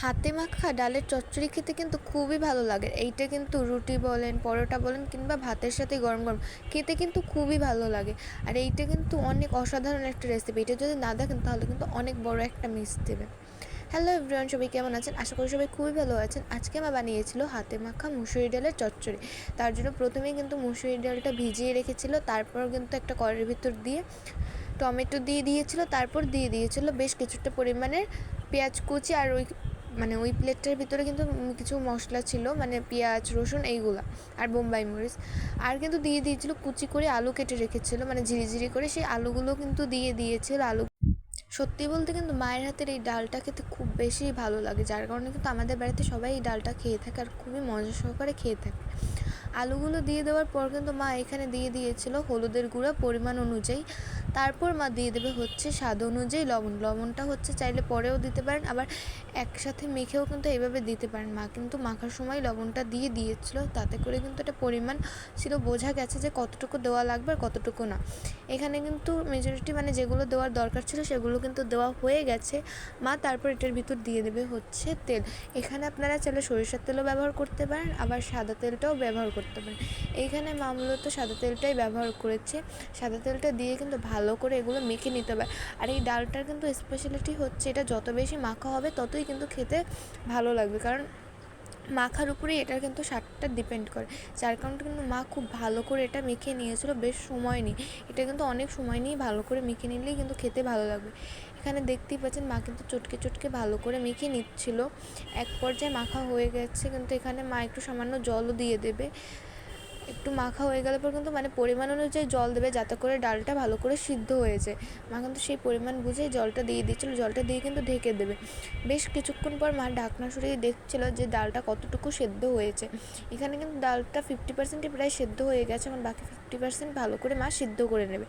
হাতে মাখা ডালের চচ্চড়ি খেতে কিন্তু খুবই ভালো লাগে। এইটা কিন্তু রুটি বলেন, পরোটা বলেন কিংবা ভাতের সাথে গরম গরম খেতে কিন্তু খুবই ভালো লাগে। আর এইটা কিন্তু অনেক অসাধারণ একটা রেসিপি এটা যদি না দেখেন তাহলে কিন্তু অনেক বড় একটা মিস দেবে হ্যালো এভরিওয়ান সবাই কেমন আছেন? আশা করি সবাই খুবই ভালো আছেন। আজকে আমার বানিয়েছিল হাতে মাখা মুসুরি ডালের চচ্চড়ি। তার জন্য প্রথমেই কিন্তু মুসুরি ডালটা ভিজিয়ে রেখেছিল তারপর কিন্তু একটা কড়ের ভিতর দিয়ে টমেটো দিয়ে দিয়েছিল, তারপর দিয়ে দিয়েছিল বেশ কিছুটা পরিমাণের পেঁয়াজ কুচি আর ওই মানে ওই প্লেটটার ভিতরে কিন্তু কিছু মশলা ছিল মানে পেঁয়াজ, রসুন এইগুলো আর বোম্বাই মরিচ। আর কিন্তু দিয়ে দিয়েছিল, কুচি করে আলু কেটে রেখেছিল মানে ঝিরিঝিরি করে সেই আলুগুলো কিন্তু দিয়ে দিয়েছিল আলু। সত্যি বলতে কিন্তু মায়ের হাতের এই ডালটা খেতে খুব বেশি ভালো লাগে, যার কারণে কিন্তু আমাদের বাড়িতে সবাই এই ডালটা খেয়ে থাকে আর খুবই মজা সহকারে খেয়ে থাকে। আলুগুলো দিয়ে দেওয়ার পর কিন্তু মা এখানে দিয়ে দিয়েছিল হলুদের গুঁড়া পরিমাণ অনুযায়ী। তারপর মা দিয়ে দেবে হচ্ছে স্বাদ অনুযায়ী লবণ। লবণটা হচ্ছে চাইলে পরেও দিতে পারেন, আবার একসাথে মেখেও কিন্তু এইভাবে দিতে পারেন মা। কিন্তু মাখার সময় লবণটা দিয়ে দিয়েছিল, তাতে করে কিন্তু একটা পরিমাণ ছিল, বোঝা গেছে যে কতটুকু দেওয়া লাগবে আর কতটুকু না। এখানে কিন্তু মেজরিটি মানে যেগুলো দেওয়ার দরকার ছিল সেগুলো কিন্তু দেওয়া হয়ে গেছে। মা তারপর এটার ভিতর দিয়ে দেবে হচ্ছে তেল। এখানে আপনারা চাইলে সরিষার তেলও ব্যবহার করতে পারেন, আবার সাদা তেলটাও ব্যবহার করতে পারেন এইখানে মা মূলত সাদা তেলটাই ব্যবহার করেছে। সাদা তেলটা দিয়ে কিন্তু ভালো করে এগুলো মেখে নিতে হবে। আর এই ডালটার কিন্তু স্পেশালিটি হচ্ছে, এটা যত বেশি মাখা হবে ততই কিন্তু খেতে ভালো লাগবে। কারণ মাখার উপরে এটার কিন্তু স্বাদটা ডিপেন্ড করে। যার কারণে কিন্তু মা খুব ভালো করে এটা মেখে নিয়েছিল, বেশ সময় নিয়ে এটা কিন্তু অনেক সময় নিয়ে ভালো করে মেখে নিলেই কিন্তু খেতে ভালো লাগবে। এখানে দেখতেই পাচ্ছেন মা কিন্তু চটকে চটকে ভালো করে মেখে নিচ্ছিল। এক পর্যায়ে মাখা হয়ে গেছে, কিন্তু এখানে মা একটু সামান্য জলও দিয়ে দেবে। একটু মাখা হয়ে গেলে পর কিন্তু মানে পরিমাণ অনুযায়ী জল দেবে যাতে করে ডালটা ভালো করে সিদ্ধ হয়ে যায়। মা কিন্তু সেই পরিমাণ বুঝে জলটা দিয়ে দিয়েছিলো, জলটা দিয়ে কিন্তু ঢেকে দেবে। বেশ কিছুক্ষণ পর মা ঢাকনা সরিয়ে দেখছিল যে ডালটা কতটুকু সেদ্ধ হয়েছে। এখানে কিন্তু ডালটা ফিফটি পার্সেন্টই প্রায় সেদ্ধ হয়ে গেছে এবং বাকি ফিফটি পার্সেন্ট ভালো করে মা সিদ্ধ করে নেবে।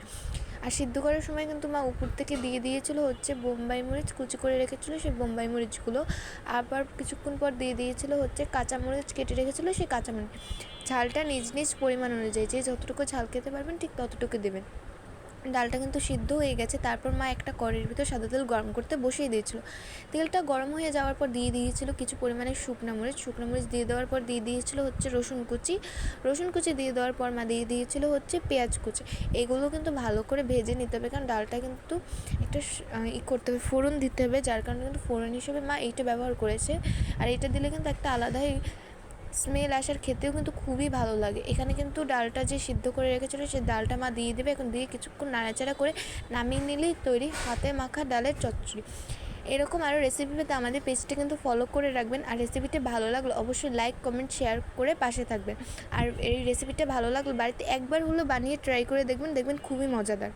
আর সিদ্ধ করার সময় কিন্তু মা উপর থেকে দিয়ে দিয়েছিল হচ্ছে বোম্বাই মরিচ, কুচি করে রেখেছিল সেই বোম্বাই মরিচগুলো। আবার কিছুক্ষণ পর দিয়ে দিয়েছিল হচ্ছে কাঁচা মরিচ কেটে রেখেছিল সেই কাঁচা মরিচ ঝালটা নিজ নিজ পরিমাণ অনুযায়ী যে যতটুকু ঝাল খেতে পারবেন ঠিক ততটুকু দেবেন। ডালটা কিন্তু সিদ্ধ হয়ে গেছে। তারপর মা একটা কড়ের ভিতর সাদা তেল গরম করতে বসিয়ে দিয়েছিল। তেলটা গরম হয়ে যাওয়ার পর দিয়ে দিয়েছিল কিছু পরিমাণে শুকনো মরিচ। শুকনো মরিচ দিয়ে দেওয়ার পর দিয়ে দিয়েছিল হচ্ছে রসুন কুচি। রসুন কুচি দিয়ে দেওয়ার পর মা দিয়ে দিয়েছিল হচ্ছে পেঁয়াজ কুচি। এগুলো কিন্তু ভালো করে ভেজে নিতে হবে কারণ ডালটা কিন্তু একটা ই করতে হবে, ফোড়ন দিতে হবে। যার কারণে কিন্তু ফোড়ন হিসেবে মা এইটা ব্যবহার করেছে। আর এটা দিলে কিন্তু একটা আলাদাই স্মেল আসার খেতেও কিন্তু খুবই ভালো লাগে। এখানে কিন্তু ডালটা যে সিদ্ধ করে রেখেছিলো সেই ডালটা মা দিয়ে দেবে। এখন দিয়ে কিছুক্ষণ নাড়াচাড়া করে নামিয়ে নিলেই তৈরি হাতে মাখা ডালের চচ্চড়ি। এরকম আরও রেসিপি পেতে আমাদের পেজটা কিন্তু ফলো করে রাখবেন। আর রেসিপিটা ভালো লাগলে অবশ্যই লাইক কমেন্ট শেয়ার করে পাশে থাকবেন। আর এই রেসিপিটা ভালো লাগলে বাড়িতে একবার হলেও বানিয়ে ট্রাই করে দেখবেন। দেখবেন খুবই মজাদার।